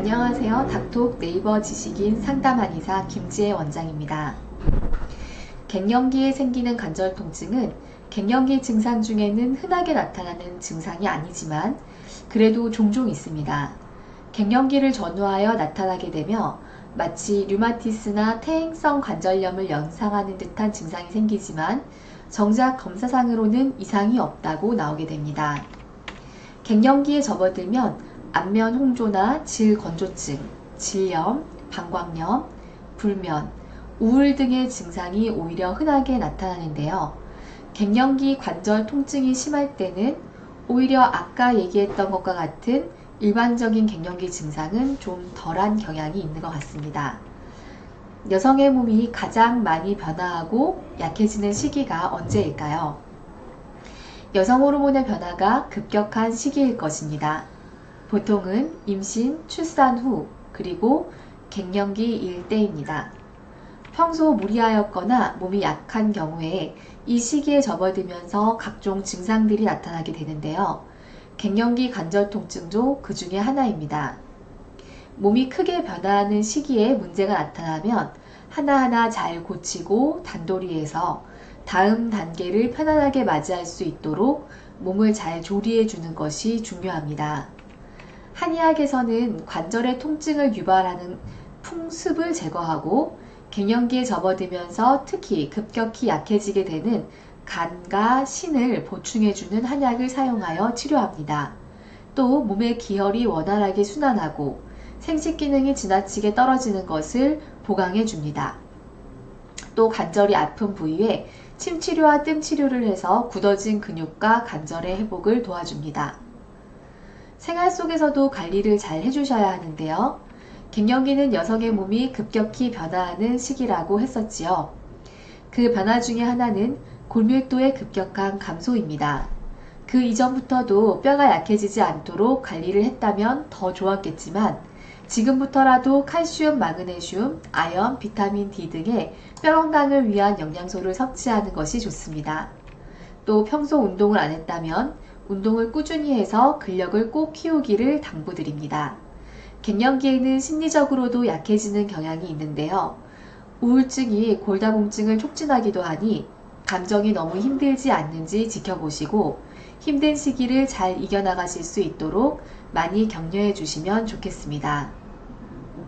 안녕하세요. 닥톡 네이버 지식인 상담 한의사 김지혜 원장입니다. 갱년기에 생기는 관절 통증은 갱년기 증상 중에는 흔하게 나타나는 증상이 아니지만 그래도 종종 있습니다. 갱년기를 전후하여 나타나게 되며 마치 류마티스나 퇴행성 관절염을 연상하는 듯한 증상이 생기지만 정작 검사상으로는 이상이 없다고 나오게 됩니다. 갱년기에 접어들면 안면 홍조나 질 건조증, 질염, 방광염, 불면, 우울 등의 증상이 오히려 흔하게 나타나는데요. 갱년기 관절 통증이 심할 때는 오히려 아까 얘기했던 것과 같은 일반적인 갱년기 증상은 좀 덜한 경향이 있는 것 같습니다. 여성의 몸이 가장 많이 변화하고 약해지는 시기가 언제일까요? 여성 호르몬의 변화가 급격한 시기일 것입니다. 보통은 임신, 출산 후, 그리고 갱년기일 때입니다. 평소 무리하였거나 몸이 약한 경우에 이 시기에 접어들면서 각종 증상들이 나타나게 되는데요. 갱년기 관절 통증도 그 중에 하나입니다. 몸이 크게 변화하는 시기에 문제가 나타나면 하나하나 잘 고치고 단도리해서 다음 단계를 편안하게 맞이할 수 있도록 몸을 잘 조리해 주는 것이 중요합니다. 한의학에서는 관절의 통증을 유발하는 풍습을 제거하고 갱년기에 접어들면서 특히 급격히 약해지게 되는 간과 신을 보충해주는 한약을 사용하여 치료합니다. 또 몸의 기혈이 원활하게 순환하고 생식 기능이 지나치게 떨어지는 것을 보강해 줍니다. 또 관절이 아픈 부위에 침 치료와 뜸 치료를 해서 굳어진 근육과 관절의 회복을 도와줍니다. 생활 속에서도 관리를 잘 해주셔야 하는데요. 갱년기는 여성의 몸이 급격히 변화하는 시기라고 했었지요. 그 변화 중에 하나는 골밀도의 급격한 감소입니다. 그 이전부터도 뼈가 약해지지 않도록 관리를 했다면 더 좋았겠지만 지금부터라도 칼슘, 마그네슘, 아연, 비타민 D 등의 뼈 건강을 위한 영양소를 섭취하는 것이 좋습니다. 또 평소 운동을 안 했다면 운동을 꾸준히 해서 근력을 꼭 키우기를 당부드립니다. 갱년기에는 심리적으로도 약해지는 경향이 있는데요. 우울증이 골다공증을 촉진하기도 하니 감정이 너무 힘들지 않는지 지켜보시고 힘든 시기를 잘 이겨나가실 수 있도록 많이 격려해 주시면 좋겠습니다.